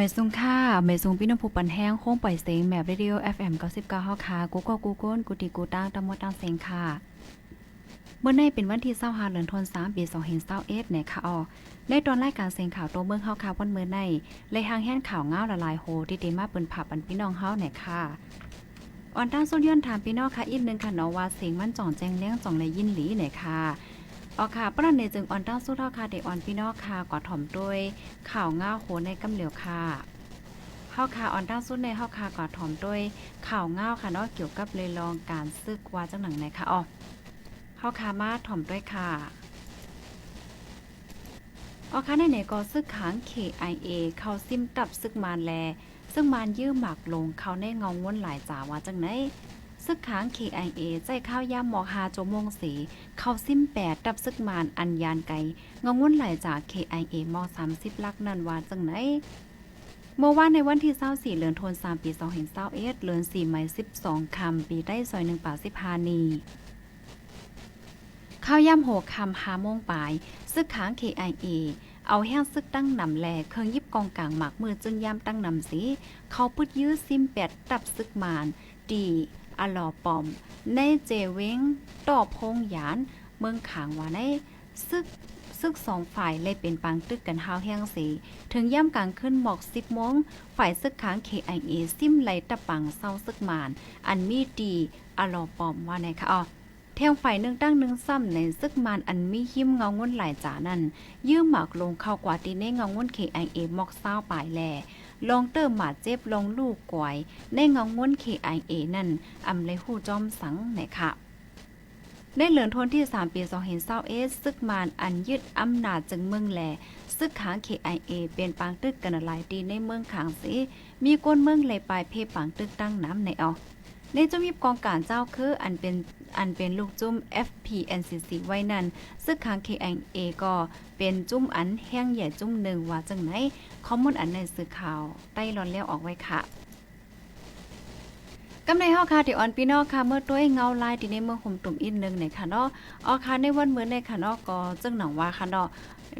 ไม่ซุงค่าไม่ซุงพี่น้องผู้ปันแห้งโค้งปล่อยเสียงแมบเรดิโอ FM 99เฮาค่ะกูก็กูก้นกูตีกูตั้งตะมดตั้งเสียงค่ะ เมื่อในเป็นวันที่25เดือนธันวาคมปี2521เนี่ยค่ะอ๋อในตอนรายการเสียงข่าวตัวเมืองเฮาค่ะวันเมื่อในเลยทางแห่นข่าวเงาละลายโหที่เตมาเปิ้นผับอันพี่น้องเฮาเนี่ยค่ะออนตั้งส้นย้อนถามพี่น้องค่ะอีกนึงค่ะเนาะว่าเสียงมันจ่องแจ้งเลี้ยงจ่องเลยยินหลีเนี่ยค่ะ อ๋อค่ะประเด็นจึงออนตั้งสู้เท่าค่ะเด็กออนพี่นองค่ะกว่าถ่อมด้วยข่าวเงาโหในกำเหลียวค่ะเฮาค่ะออนตั้งสู้ในเฮาค่ะกว่าถ่อมด้วยข่าวเงาค่ะเนาะเกี่ยวกับเลยลองการซึกว่าจังหนังไหนค่ะอ๋อเฮาคามาถ่อมด้วยค่ะออค่ะในไหนก็ซึกขัง KIA เข้าซิมกับซึกมานแลซึ่งมานยื้อหมักลงเขาในเงาวนหลายจ่าว่าจังไหน ซึกขัง KIA ใจข้าวย่ามหมอกฮาโจมงสี เข้าซิมแปดดับซึกมานอันยานไกเงาวนไหลายจ่า KIA มอ30 ลักนันวาจังไหนเมื่อวานในวันที่24เดือนธันวาคมปี2021เดือน4ไม้12คำปีได้ซอย1ป่า15นีข้าวย่ำโหคำหาโมงปลายซึกค้าง KIA เอาแห้งซึกตั้งนำแลเครื่องยิบกองกลางหมักมือจึงย่ำตั้งนำสี เขาปุดยื้อซิมแปดตับซึกมานดี อลอปอม ในเจเวงต่อพงหยาน เมืองขางว่าในซึกซึกสองฝ่ายเลยเป็นปังตึกกันหาวแห้งสีถึงย่ำกลางขึ้นหมอกสิบโมง ฝ่ายซึกค้าง KIA ซิมไหลตะปังเศร้าซึกมาน อันมีดีอลอปอมว่าในค่ะอ๋อเทียงฝ่ายหนึ่งตั้งหนึ่งซ้ำในซึกมันอันมีหิมเงางวนหลายจานั้น ยื้อหมากลงเข้ากว่าตีในเงางวนเคไอเอมอกเศร้าปลายแหล่ ลองเติมหมาเจ็บลองลูกกวย ในเงางวนเคไอเอนั่นอำเลยหู้จอมสังไหนค่ะในเหลือนทนที่ 3 ปี2เห็นเศร้าเอสซึกมานอันยึดอำนาจจึงเมืองแหลซึกขาง KIA เป็นปางตึกกันหลายดีในเมืองขางสิมีก้นเมืองเลยปลายเพปางตึกตั้งน้ำในเอา ในจุมีกองการเจ้าคืออันเป็นอันเป็นลูกจุ้ม FPNCC ไว้นั่น ซึ่งคาง KNA ก็เป็นจุ้มอันแห้งใหญ่จุ้มหนึ่งว่าจังไหนข้อมูลอันในสื่อข่าวใต้รอนเลี้ยวออกไว้ค่ะกำในเฮาค่ะที่ออนพี่น้องค่ะเมื่อตัวเงาลายที่ในเมืองห่มตุ่มอินนึงในค่ะเนาะออค่ะในวันเหมือนในค่ะเนาะก็จึงหนังว่าค่ะเนาะ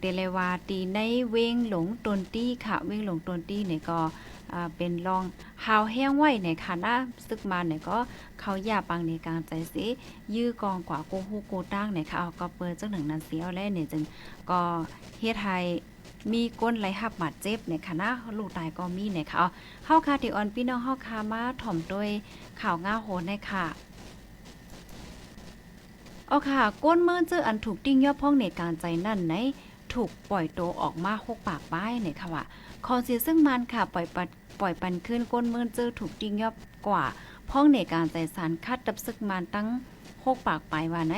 เดเลวาตีในเวงหลงตนตี้ค่ะ เวงหลงตนตี้เนี่ยก็ เป็นรองหาวแห้งไว้ในค่ะนะซึกมาเนี่ยก็เขาอย่าปังในกลางใจสิยื้อกองกว่าโกฮูโกตั้งเนี่ยค่ะเอาก็เปิดจังหนังนั้นเสียวแล้วเนี่ยจึงก็เฮ็ดให้มีก้นไหลหับหมัดเจ็บเนี่ยค่ะลูกตายก็มีเนี่ยค่ะเอาเฮาค่ะที่ออนพี่น้องเฮาค่ะมาถ่อมด้วยข่าวง่าโหนในค่ะเอาค่ะ ก้นเมินเจออันถูกติ้งย่อพ้องในการใจนั่นไหนถูกปล่อยตัวออกมาหกปากป้ายเนี่ยค่ะว่าคอนเสียซึ่งมันค่ะปล่อยปัด ปล่อยปันขึ้นก้นเมินเจอถูกติ้งยอดกว่าพ้องในการใจสารคัดดับซึกมันตั้งหกปากไปว่าไหน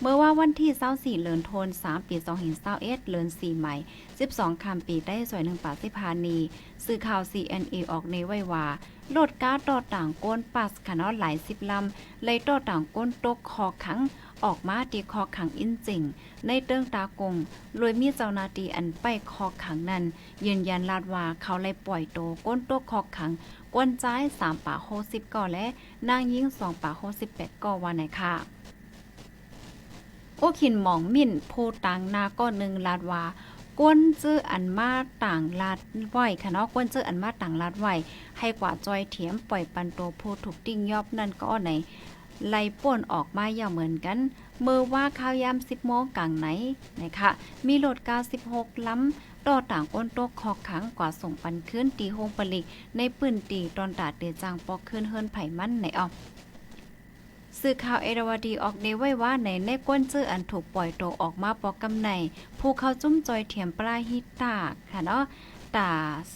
เมื่อว่าวันที่24เลือนโทน3ปี2021เลือน4ใหม่ 12คำปีได้สวยหนึ่งปาสิพานี สื่อข่าว CNA ออกในไว้ว่าโลดก้าต่อต่างก้นปัสขนาดหลายสิบลำเลยต่อต่างก้นตกคอขังออกมาตีคอขังอินจริง ในเติ้งตากงโดยมีเจ้านาตีอันไปคอขังนั้น ยืนยันลาดว่าเขาเลยปล่อยโตก้นตกคอขังกวนจ้าย3ป่าโฮสิบก่อและนางยิง2ป่าโฮสิบแปดก่อวันไหนค่ะโอขินหมองมิ่นโพตังนาก้อนหนึ่งลาดว่าก้นเจออันมาต่างลาดไหวค่ะเนาะก้นเจออันมาต่างลาดไหวให้กว่าจอยเถียมปล่อยปันโตโพถูกติ้งยอบนั่นก็ไหน ไล่ป่วนออกมาอย่างเหมือนกัน เมื่อว่าข้าวยาม10โมงกลางไหนนะคะมีโหลด96ล้ำต่อต่างก้นโตกคอกขังกว่าส่งปันขึ้นตีโฮงปลิก ในปืนตีตอนตาเตจางปอกขึ้นเฮิรนไผ่มันในเอาสื่อข่าวเอราวดีออกเนไว้ว่าในในก้นเจื้ออันถูกปล่อยตัวออกมาปอกกำในผู้เข้าจุ้มจอยเถียมปลาฮิตาค่ะเนาะตา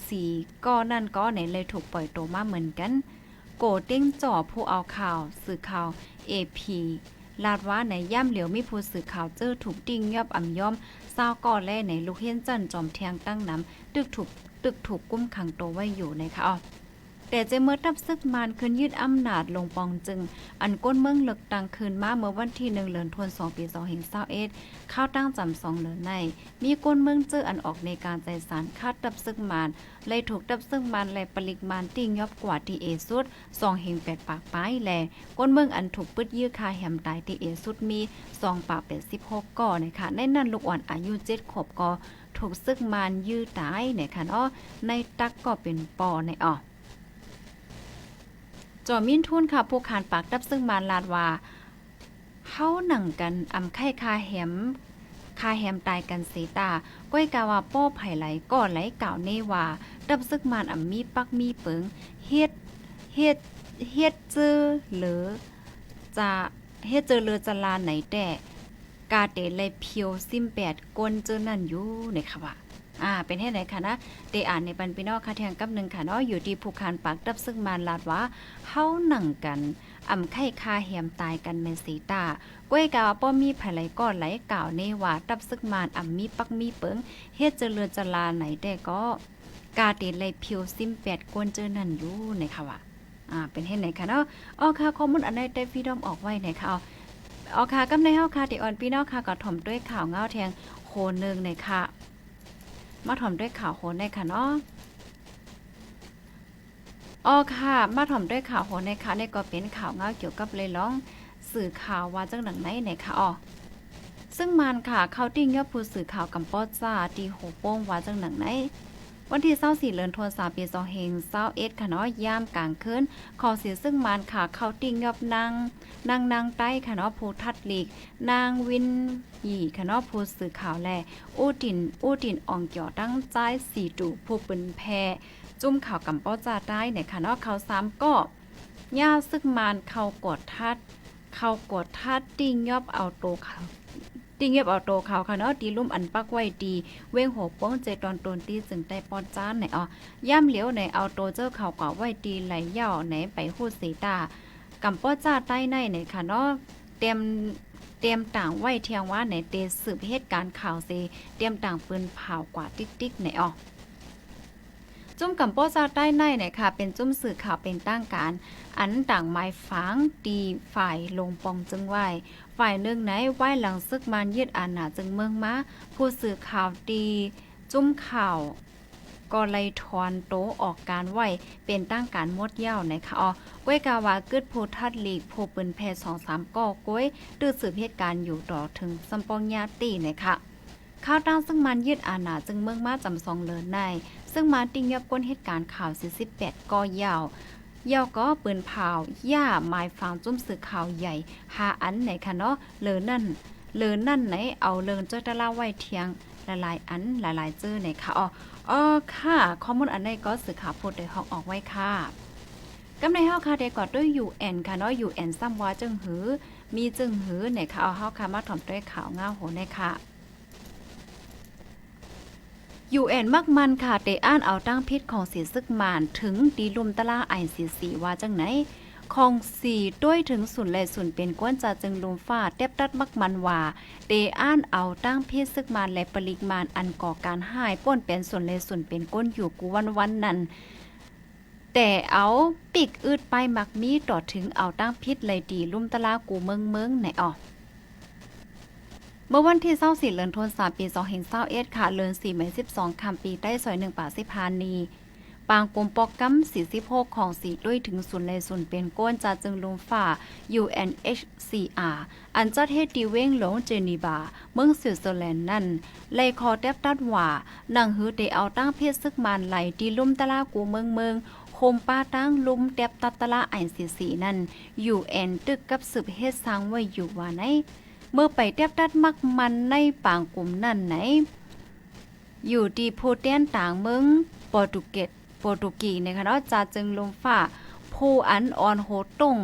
สีก้อนั่นก็ในเลยถูกปล่อยตัวมาเหมือนกัน โกเต้งจ่อผู้เอาข่าว สื่อข่าว AP ลาดว่าในย่ำเหลียวมีผู้สื่อข่าวเจอถูกดิ้งยอบอ่ำย่อมเศร้าก่อแล่ในลูกเฮียนจันจอมเทียงตั้งน้ำตึกถูกตึกถูกกุ้มขังตัวไว้อยู่นะคะอ๋อ แต่เจเมื่อตับซึกมานคืนยืดอำนาจลงปองจึง อันก้นเมืองเลึกตังคืนมาเมื่อวันที่หนึ่งเดือนธันวาคมปีสองเห็นเศร้าเอ็ดข้าวตั้งจำสองเหลือใน มีก้นเมืองเจออันออกในการใจสารคาดตับซึกมานเลยถูกตับซึกมานเลยปริกมานติ้งยอบกว่าที่เอสุดสองเฮงแปดปากป้ายแลก้นเมืองอันถูกปึดยื้อคาแหมตายที่เอสุดมีสองปากเป็ดสิบหกก่อนะคะในนั้นลูกอ่อนอายุเจ็ดขบก่อถูกซึกมานยื้อตายเนี่ยค่ะเนาะในตักก็เป็นปอในอ่อ จอมินทุนค่ะ ผู้ขานปากดับซึ่งมานลาดว่าเฮาหนังกันอำไข่คาแหมคาแหมตายกันเสตา ก้อยกาว่าป้อไผ่ไหลก็ไหลกล่าวเนว่า ดับซึกมานอำมีปักมีเปิงเฮ็ดเฮ็ดเฮ็ดเจอหรือจะเฮ็ดเจอเรือจะลาไหนแต่กาเตเลยเพียวซิมแปดกวนเจอนั่นอยู่ในค่ะว่า อ่าเป็นให้ไหนคะนะเตอ่านในบันพี่น้องค่ะแทงกับหนึ่งค่ะเนาะอยู่ที่ภูคานปากดับซึ่งมานลาดว่าเฮาหนังกันอ่ำไข่คาแหมตายกันแม่นสีตาก้วยกาวป้อมีไผไหลก็ไหลกล่าวเนว่าดับซึกมานอ่ำมีปักมีเปิงเฮ็ดเจริญจลาไหนแต่ก็กาเตเลยพิวซิมแปดกวนเจอนั่นอยู่ในค่ะว่าอ่าเป็นให้ไหนคะเนาะอ๋อค่ะข้อมูลอันใดได้พี่ดอมออกไว้ไหนค่ะเอาเอค่ะกำในเฮาค่ะติออนพี่น้องค่ะก็ถ่อมด้วยข่าวเงาแทงโคนึงในค่ะ มาถ่อมด้วยข่าวโหนในค่ะเนาะอ๋อค่ะ มาถ่อมด้วยข่าวโหนในค่ะนี่ก็เป็นข่าวเงาเกี่ยวกับเลยร้อง สื่อข่าวว่าจังหนังไหนในค่ะอ๋อซึ่งมันค่ะเขาติ้งยอดผู้สื่อข่าวกำปอจ้าตีโหโป้งว่าจังหนังไหน วันที่24เดือนธันวามปี2เฮง21ค่ะเนาะยามกลางคืนขอเสียซึ่งมันค่ะเขาติ้งยอบนางนางนางใต้ค่ะเนาะผู้ทัดหลีก นางวินหยีค่ะเนาะผู้สื่อข่าวแลอู้ตินอู้ตินอ่องเกี่ยวตั้งใจสี่ตูผู้ปืนแพจุ่มข่าวกำป้อจ่าได้เนี่ยค่ะเนาะเขาซ้ำก็ย่าซึกมานเขากดทัด เขากดทัดติ้งยอบเอาโตเขา ตีเงียบเอาโตเขาค่ะเนาะตีลุ่มอันปักไว้ดีเว้งหัวป้องเจตอนตนตีจึงได้ปอนจ้านไหนอ๋อย่ำเหลียวไหนเอาโตเจ้าเขากว่าไว้ดีไหลย่อไหนไปหูดสีตากำป้อจ้าใต้ในไหนค่ะเนาะเต็มเตรียมต่างไว้เทียงว่าในเตสืบเหตุการณ์ข่าวเซเตรียมต่างปืนเผากว่าติ๊กติ๊กในออ จุ่มกับโป้ซาใต้ในเนี่ยค่ะ เป็นจุ่มสื่อข่าวเป็นตั้งการ อันต่างไม้ฝังตีฝ่ายลงปองจึงไหวฝ่ายหนึ่องไหนไหวหลังซึกมันยืดอาณาจึงเมืองมาผู้สื่อข่าวตีจุ่มข่าวก็เลยทอนโตออกการไหวเป็นตั้งการมดเย้านะคะอ๋อก้วยกาวาเกึดโพทัดลีกโพปืนแพสองสามก่อก้วยตื้อสืบเหตุการณ์อยู่ต่อถึงสัมปองญาตีนะคะข้าวตั้งซึ่งมันยืดอาณาจึงเมืองมาจำซองเลินใน ซึ่งมาติงยับก้นเหตุการณ์ข่าว48ก่อยาวยาวก็ปืนเผาย่าหมายฟังจุ้มสื่อข่าวใหญ่หาอันไหนคะเนาะเลอนั่นเลอนั่นไหนเอาเลินเจ้าตะล่าไว้เทียงหลายๆอันหลายๆเจอไหนคะอ๋ออ๋อค่ะข้อมูลอันใดก็สื่อข่าวพูดโดยห้องออกไว้ค่ะกำในเฮาค่ะได้กอดด้วย UN ค่ะเนาะ UN ซ้ำว่าจึงหือ มีจึงหือในค่ะเอาเฮาค่ะมาถ่อมด้วยข่าวง่าโหในค่ะ UN มักมันค่ะเตอ่านเอาตั้งพิษของสีซึกมานถึงดีลุมตะล่าไอสีสีว่าจังไหนของสีด้วยถึงสุนและสุนเป็นก้นจะจึงลุมฟ้าเต็บตัดมักมันว่าเตอ่านเอาตั้งเพศซึกมานและปริกมานอันก่อการหายป้นเป็นส่วนเลส่วนเป็นก้นอยู่กูวันวันนั้นแต่เอาปิกอืดไปมักมีต่อถึงเอาตั้งพิษเลยดีลุ่มตะลากูเมืองเมืองไหนออก เมื่อวันที่24เดือนธันวามปี2021ค่ะเดือน4เมษายน12คำปีใต้ซอย1ป่าสิพานี ปางปมปอกกัม46ของสีด้วยถึงศูนย์เลยศูนย์เป็นก้นจาจึงลุมฝ่า UNHCR อันจัดเฮดีเว้งหลงเจนีบา เมืองสวิตเซอร์แลนด์นั่นเลยคอแทบตัดว่านังหือเดเอาตั้งเพศซึกมานไหลดีลุ่มตะลากูเมืองเมืองโคมป้าตั้งลุมแทบตัดตะลาไอซีสีนั่น UN ตึกกับสืบเฮ็ดสร้างไว้อยู่ว่าไหน เมื่อไปแทบตัดมักมันในปางกลุ่มนั่นไหน อยู่ดีโพเตียนต่างเมืองโปรตุเกสโปรตุกีนะคะเนาะจาจึงลมฝ่าผู้อันออนโฮตง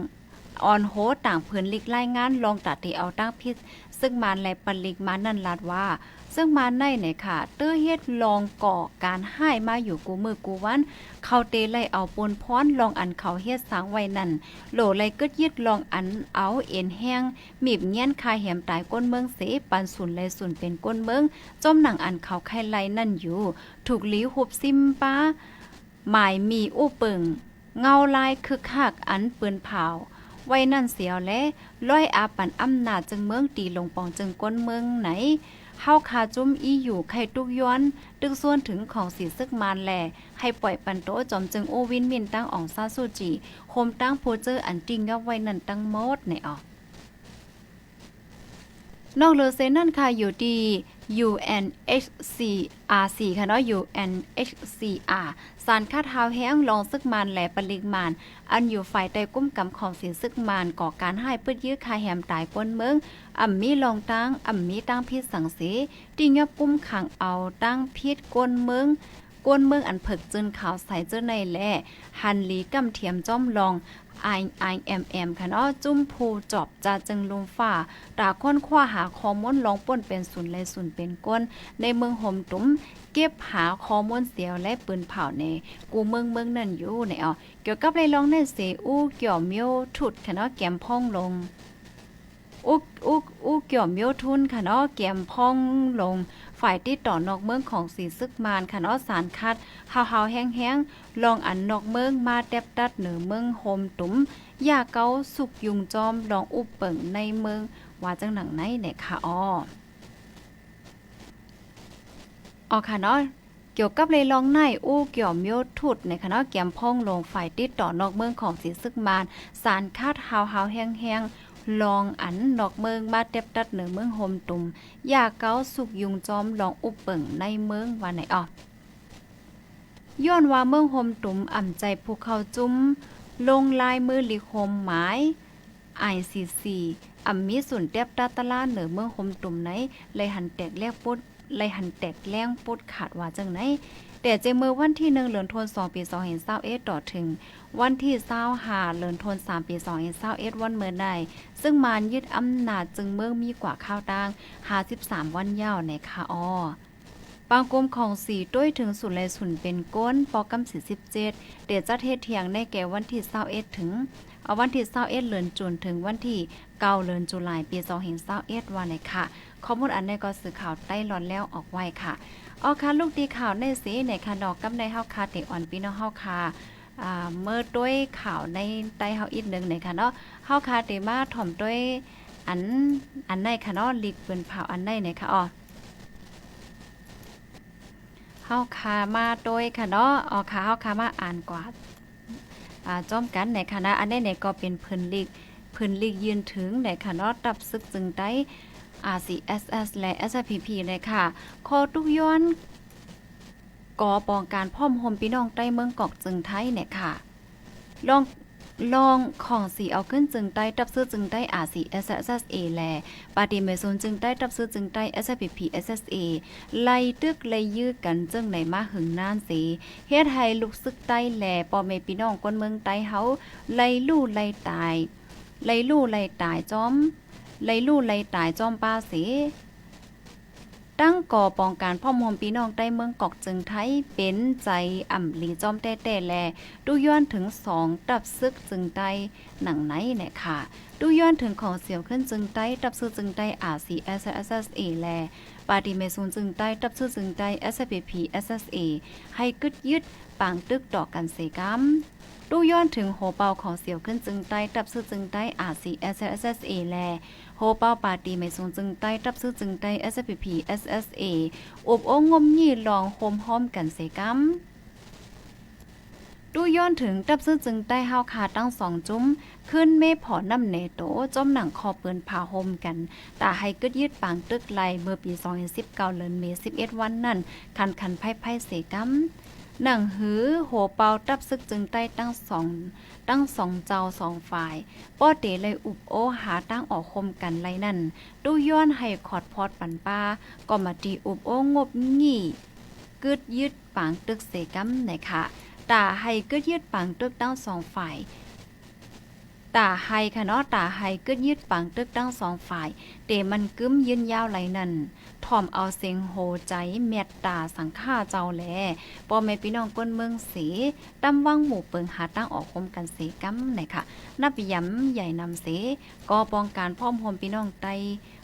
ออนโฮต่างเพื่นลิกไล่งานลองตัดที่เอาตั้งพิษซึ่งมันและปลิกมานั่นลาดว่า ซึ่งมาในเนี่ยค่ะ เตื้อเฮ็ดลองก่อการให้มาอยู่กูมือกูวัน เขาเตไล่เอาปนพรลองอันเขาเฮ็ดสางไว้นั่นโหลไล่กึดยึดลองอันเอาเอ็นแห้งมีบเงี้ยนคายแหมตายก้นเมืองเสปันสุนไลสุนเป็นก้นเมืองจมหนังอันเขาไข่ไล่นั่นอยู่ ถูกหลีหุบซิมป้าหมายมีอู้ปิงเงาลายคึกคักอันปืนเผาไว้นั่นเสียวและร้อยอาปันอำนาจจึงเมืองตีลงปองจึงก้นเมืองไหน เฮาคาจุ้มอีอยู่ไข่ตุกย้อนดึกส่วนถึงของสีซึกมานแหลให้ปล่อยปันโตจอมจึงโอวินมินตั้งอองซาซูจีโคมตั้งโพเจอร์อันติงกับไว้นั่นตั้งหมดในออกนอกเลือเซนั่นค่ะอยู่ดี UNHCRC ค่ะเนาะ UNHCR สารคาดเท้าแห้งลองซึกมันแหลปริมาณ อันอยู่ฝ่ายใต้กุ้มกำของสินซึกมันก่อการให้ปื้ดยื้อคาแหมตายก้นเมืองอ่ำมีลองตั้งอ่ำมีตั้งพิษสังเสที่ยอบกุ้มขังเอาตั้งพิษก้นเมืองก้นเมืองอันเผิกจืนขาวใสเจ้าในแลหันหลีกำเทียมจ้อมลอง I I M M ค่ะเนาะจุ้มผูจอบจาจึงลุมฝ่าตาค้นคว้าหาข้อมูลลองป่นเป็นศูนย์และศูนย์เป็นก้น ในเมืองห่มตุ้มเก็บหาข้อมูลเสียวและปืนเผาในกูเมืองเมืองนั่นอยู่ในอ๋อเกี่ยวกับเลยลองในเสอู้เกี่ยวเมียวถุดค่ะเนาะแกมพ่องลงอุกอุกอุกเกี่ยวเมียวทุนค่ะเนาะแกมพ่องลง ฝ่ายที่ต่อนอกเมืองของสีซึกมานค่ะเนาะสารคัดฮาวฮาวๆแห้งๆลองอันนอกเมืองมาแตบตัดเหนือเมืองโฮมตุ้มยาเกาสุกยุงจอมลองอุบเปิงในเมืองว่าจังหนังไหนเนี่ยค่ะอ้ออ๋อค่ะเนาะเกี่ยวกับเลยลองในอู้เกี่ยวมียวทุดในคณะแกมพ่องลงฝ่ายติดต่อนอกเมืองของสีซึกมาน สารคาดฮาวฮาวแห้งๆ ลองอันนอกเมืองมาเต็บตัดเหนือเมืองโฮมตุมอยาเกาสุกยุงจอมลองอุบเปิงในเมืองว่าไหนอ่อย้อนว่าเมืองโฮมตุมอ่ำใจภูเขาจุ้ม ลงลายมือลิโคมหมาย ICC อ่ำมีศูนย์เต็บตัดตะลาดเหนือเมืองโฮมตุมไหนเลยหันแตกแลกปุดเลยหันแตกแล้งปุดขาดว่าจังไหน แต่เจมือวันที่หนึ่งเดือนธันวาคมปี2021ต่อถึง วันที่25เดือนธันวาคมปี2021วันเมื่อใดซึ่งมานยึดอำนาจจึงเมืองมีกว่าข้าวตัง53วันยาวในคาออปางกลมของสีด้วยถึงสุดเลยสุนเป็นก้นปอกำสี17เดชจัดเทศเทียงในแก่วันที่21ถึงเอาวันที่21เดือนจุนถึงวันที่9เดือนจุลายปีสองเห็นเศร้าเอวันไหนค่ะ ข้อมูลอันใดก็สื่อข่าวใต้หลอนแล้วออกไว้ค่ะ ออค่ะลูกดีข่าวในสีในค่ะดอกกำในเฮาค่ะเตอ่อนพี่น้องเฮาค่ะอ่าเมื่อด้วยข่าวในใต้เฮาอีกหนึงในค่ะเนาะเฮาค่ะเตมาถ่อมด้วยอันอันในค่ะเนาะลีกเปืนเผาอันในในค่ะอ๋อเฮาค่ะมาโดยค่ะเนาะอ๋อค่ะเฮาค่ะมาอ่านกว่าอ่าจ้อมกันในคณะอันนี้เนี่ยก็เป็นเพิ่นลีกเพิ่นลีกยืนถึงในค่ะเนาะตับซึกจึงได้ RCSS และ SPP เลยค่ะขอทุกย้อนก่อปองการพ่อมโฮมพี่น้องใต้เมืองกอกจึงไทยเนี่ยค่ะลองลองของสีเอาขึ้นจึงใต้ตับซื้อจึงได้ RCSSA แลปาติเมซนจึงได้ตับซื้อจึงได้ SPP SSA ไล่ตึกไล่ยื้อกันจึงไหนมาหึงน่านสีเฮ็ดให้ลูกซึกใต้แลปอเมพี่น้องคนเมืองใต้เฮาไล่ลู่ไล่ตาย ไล่ลู่ไล่ตายจอม ไล่ลู่ไล่ตายจอมป้าเสตั้งก่อปองการพ่อมโฮมพี่น้องใต้เมืองกอกจึงไทยเป็นใจอ่ำหลีจอมแต่แต่แลดูย้อนถึงสองตับซึกจึงใต้หนังไหนเนี่ยค่ะ ดูย้อนถึงของเสียวขึ้นจึงใต้ดับซึกจึงใต้ RCSSA แล ปาดีเมซูนจึงใต้ตับซึกจึงใต้ SPP SSA ให้กึดยึดปางตึกดอกกันเสกัมดูย้อนถึงโหเปาของเสียวขึ้นจึงใต้ตับซื้อจึงใต้ RCSSA แลโฮเป้าปาตีไม่สูงจึงใต้ตับซื้อจึงใต้ SPP SSA อบโองมยี่ลองโฮมห้อมกันเสกัม ดูย้อนถึงดับซื้อจึงใต้ห้าวขาตั้งสองจุ้ม ขึ้นเมพอน้ำเนโตจมหนังคอเปืนพาโฮมกัน แต่ให้กึดยืดปางตึกไลเมื่อปี2019เดือนเมษ11 วันนั้น คันคันไพ่ไพ่เสกำหนังหือโหเปาตับซึกจึงใต้ตั้งสองตั้งสองเจ้าสองฝ่าย ป้อเตเลยอุบโอหาตั้งออกคมกันไรนั่น ดูย้อนให้ขอดพอดปันป้า ก็มาตีอุบโองบงี่กึดยึดปางตึกเสกัมไหนค่ะ ตาให้กึดยึดปางตึกตั้งสองฝ่ายตาไฮค่ะเนาะตาไฮกึดยึดปังตึกตั้งสองฝ่ายเตมันกึ้มยืนยาวไหลนั่นถ่อมเอาเสียงโหใจเม็ดตาสังฆาเจ้าแลปอแม่พี่น้องก้นเมืองสีตำวังหมู่เปิงหาตั้งออกคมกันเสกัมไหนค่ะนับย้ำใหญ่นำเสก็ป้องการพ่อมโฮมพี่น้องไต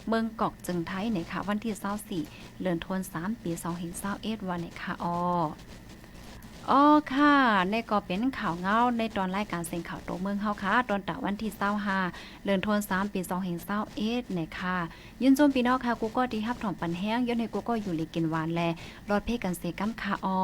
เมืองกอกจึงไทยไหนค่ะ วันที่24เดือนธันวาคมปี2021วันไหนค่ะออ อ๋อค่ะในก็เป็นข่าวเงาในตอนรายการเสียงข่าวโตเมืองเฮาค่ะ ตอนตะวันที่25เดือนธันวาคมปี2521เนี่ยค่ะ ยินชมพี่น้องค่ะกูก็ดีฮับถ่อมปันแห้งย้อนให้กูก็อยู่ลีกินหวานแลรอดเพกันเสกัมค่ะออ